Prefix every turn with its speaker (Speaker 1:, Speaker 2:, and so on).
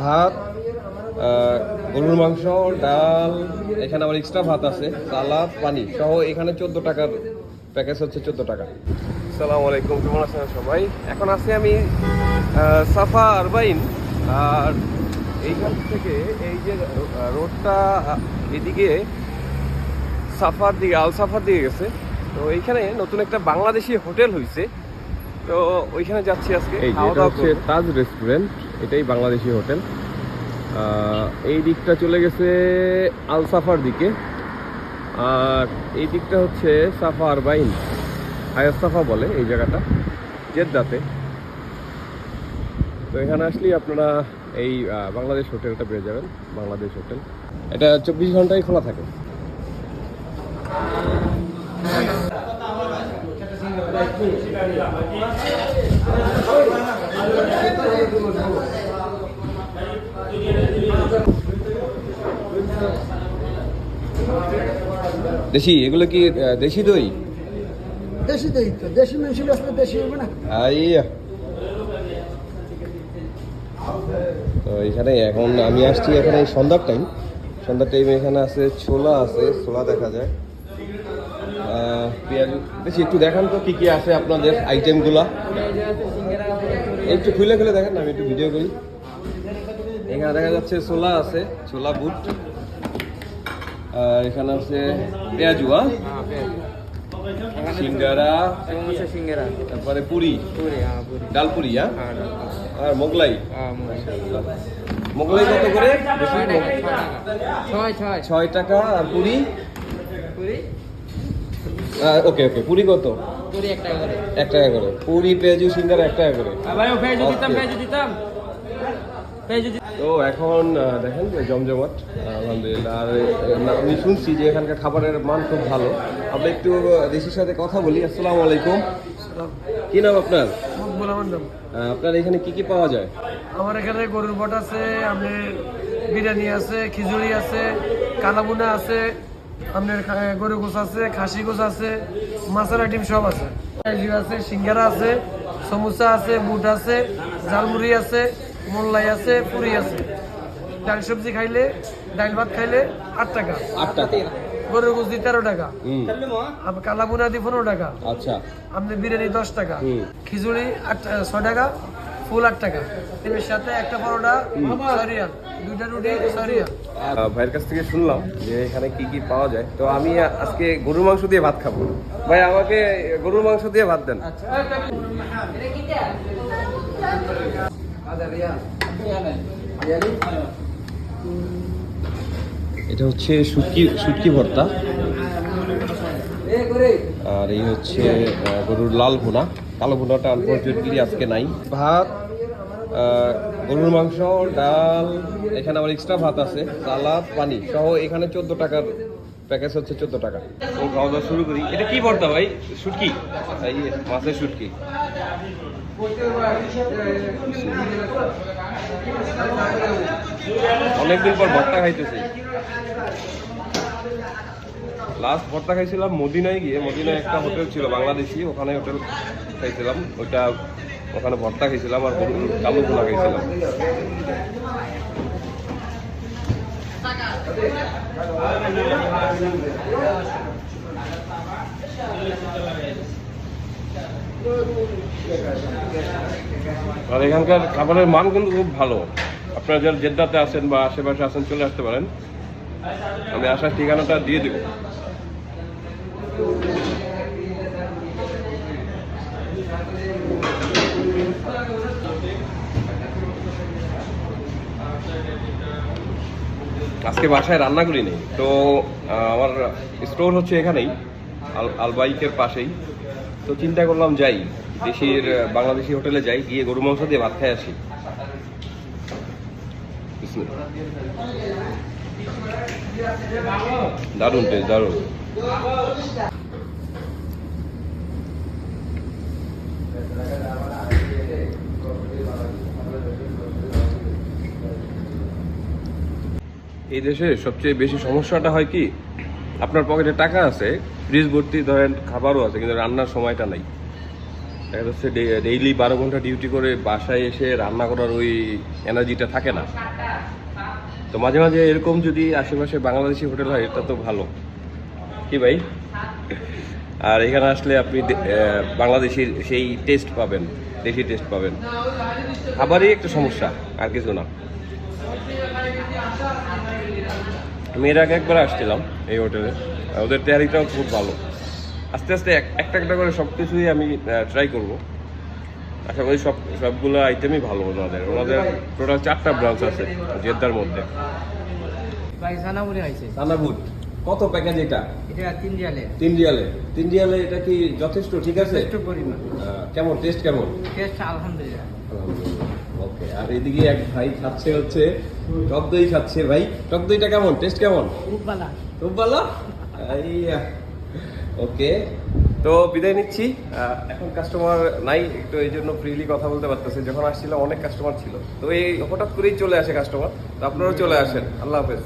Speaker 1: ভাত গরুর মাংস, ডাল, এখানে আমার এক্সট্রা ভাত আছে, সালাদ, পানি সহ এখানে চোদ্দ টাকার প্যাকেজ হচ্ছে চোদ্দ টাকা। সালাম আলাইকুম, কেমন আছেন সবাই? এখন আছি আমি সাফা আরবাইন, আর এইখান থেকে এই যে রোডটা এদিকে সাফার দিকে, আল সাফার দিকে গেছে। তো এইখানে নতুন একটা বাংলাদেশি হোটেল হয়েছে তো ওইখানে যাচ্ছি আজকে
Speaker 2: এই যেটা হচ্ছে তাজ রেস্টুরেন্ট এটাই বাংলাদেশি হোটেল। এই দিকটা চলে গেছে আল সাফার দিকে। আর এই দিকটা হচ্ছে সাফা আরবাইন হায়ার সাফা বলে এই জায়গাটা জেদ্দাতে। তো এখানে আসলেই আপনারা এই বাংলাদেশ হোটেলটা পেয়ে যাবেন বাংলাদেশ হোটেল। এটা চব্বিশ ঘন্টাই খোলা থাকে। দেশি এগুলো কি দেশি দই?
Speaker 3: দেশি দই তো দেশি মানুষ আসলে দেশি হবে না।
Speaker 1: আইয়া। তো এখানে এখন আমি আসছি এখানে সন্ধ্যার টাইম সন্ধ্যার টাইমে এখানে আছে ছোলা আছে ছোলা দেখা যায়। পেঁয়াজ। বেশি একটু দেখান তো কি কি আছে আপনাদের আইটেমগুলা একটু খুলে খুলে দেখেন আমি একটু ভিডিও করি। এখানে দেখা যাচ্ছে ছোলা আছে ছোলা বুট। আর এখানে আছে পেঁয়াজু হ্যাঁ? সিঙ্গারা
Speaker 4: সিঙ্গারা
Speaker 1: তারপরে পুরি। ডাল পুরি হ্যাঁ? আর মোগলাই। মোগলাই কত করে?
Speaker 4: ছয় টাকা
Speaker 1: আর পুরি? ওকে ওকে পুরি কত?
Speaker 4: পুরি এক টাকা করে।
Speaker 1: এক টাকা করে। পুরি পেঁয়াজু সিঙ্গারা এক টাকা করে।
Speaker 4: ভাই ও পেঁয়াজু
Speaker 1: দিতাম, পেঁয়াজু
Speaker 4: দিতাম।
Speaker 1: তো এখন দেখেন জমজমাট আলহামদুলিল্লাহ। আর আমি শুনছি যে এখানকার খাবারের মান খুব ভালো। আমরা একটু দেশির সাথে কথা বলি। আসসালামু আলাইকুম। কি নাম আপনার?
Speaker 3: নাম।
Speaker 1: আপনার এখানে কি কি পাওয়া যায়?
Speaker 3: আমার এখানে গরুর বট আছে আপনার বিরিয়ানি আছে খিচুড়ি আছে কালাবুনা আছে আপনার গরু গোস আছে খাসি গোস আছে মাছের আইটেম সব আছে। আছে সিঙ্গারা আছে সমুচা আছে বুট আছে ঝালমুড়ি আছে মোল্লাই আছে পুরি আছে। ডাল সবজি খাইলে ডাল ভাত খাইলে আট টাকা।
Speaker 1: আট টাকা।
Speaker 3: গরুর গোস দিয়ে তেরো টাকা। আপনার কালাবুনা দিয়ে পনেরো টাকা।
Speaker 1: আচ্ছা।
Speaker 3: আপনি বিরিয়ানি দশ টাকা। খিচুড়ি আট ছয় টাকা। ফুল আট টাকা। এর সাথে একটা পরোটা সরিয়াল দুইটা রুটি সরিয়াল
Speaker 1: ভাইয়ের কাছ থেকে শুনলাম যে এখানে কি কি পাওয়া যায়। তো আমি আজকে গরুর মাংস দিয়ে ভাত খাব। ভাই আমাকে গরুর মাংস দিয়ে ভাত দেন। এটা হচ্ছে শুটকি শুটকি ভর্তা। আর এই হচ্ছে গরুর লাল ভুনা। কালো ভুনাটা আনফর্চুনেটলি আজকে নাই। ভাত গরুর মাংস ডাল এখানে আমার এক্সট্রা ভাত আছে সালাদ পানি সহ এখানে চোদ্দ টাকার প্যাকেজ হচ্ছে চোদ্দ টাকা। তো খাওয়া দাওয়া শুরু করি। এটা কি ভর্তা ভাই? শুটকি? এই মাছের শুটকি। অনেকদিন পর ভর্তা খাইতেছি। লাস্ট ভর্তা খাইছিলাম মদিনায় গিয়ে। মদিনায় একটা হোটেল ছিল, বাংলাদেশি। ওখানে হোটেল খাইছিলাম। ওইটা ওখানে ভর্তা খাইছিলাম আর কালো ভুনা খাইছিলাম। আর এখানকার খাবারের মান কিন্তু খুব ভালো। আপনারা যারা জেদ্দাতে আছেন বা আশেপাশে আছেন, চলে আসতে পারেন। আমি আসার ঠিকানাটা দিয়ে দেবো। আজকে বাসায় রান্না করি নেই তো আমার স্টোর হচ্ছে এখানেই, আল, আলবাইকের পাশেই। তো চিন্তা করলাম যাই, দেশের বাংলাদেশি হোটেলে যাই, গিয়ে গরু মাংস দিয়ে ভাত খাই আসি। দারুণ টেস্ট দারুণ। এই দেশে সবচেয়ে বেশি সমস্যাটা হয় কি? আপনার পকেটে টাকা আছে ফ্রিজ ভর্তি ধরেন খাবারও আছে, কিন্তু রান্নার সময়টা নাই। দেখা যাচ্ছে ডেইলি বারো ঘণ্টা ডিউটি করে বাসায় এসে রান্না করার ওই এনার্জিটা থাকে না। তো মাঝে মাঝে এরকম যদি আশেপাশে বাংলাদেশি হোটেল হয়, এটা তো ভালো। কি ভাই? আর এখানে আসলে আপনি বাংলাদেশির সেই টেস্ট পাবেন, দেশি টেস্ট পাবেন। খাবারই একটা সমস্যা, আর কিছু না। আমি এর আগে একবার আসছিলাম এই হোটেলে। ওদের তেয়ারিটাও খুব ভালো। আস্তে আস্তে এক- একটা একটা করে সব কিছুই আমি ট্রাই করব। আশা করি সব সবগুলো আইটেমই ভালো ওনাদের। ওনাদের টোটাল চারটা ব্রাঞ্চ আছে জেদ্দার মধ্যে। সানাবুট কত প্যাকেজ এটা?
Speaker 4: এটা তিন রিয়ালে।
Speaker 1: তিন রিয়ালে। তিন রিয়ালে এটা কি যথেষ্ট ঠিক আছে?
Speaker 4: একটু পরিমাণ।
Speaker 1: কেমন টেস্ট কেমন?
Speaker 4: টেস্ট আলহামদুলিল্লাহ।
Speaker 1: ওকে আর এদিকে এক ভাই খাচ্ছে হচ্ছে টক দই খাচ্ছে। ভাই টক দইটা কেমন? টেস্ট কেমন?
Speaker 4: খুব ভালো
Speaker 1: খুব ভালো ওকে তো বিদায় নিচ্ছি। এখন কাস্টমার নাই, একটু এই জন্য ফ্রিলি কথা বলতে পারতেছি। যখন আসছিলাম অনেক কাস্টমার ছিল। তো এই হঠাৎ করেই চলে আসে কাস্টমার তো আপনারাও চলে আসেন। আল্লাহ হাফেজ।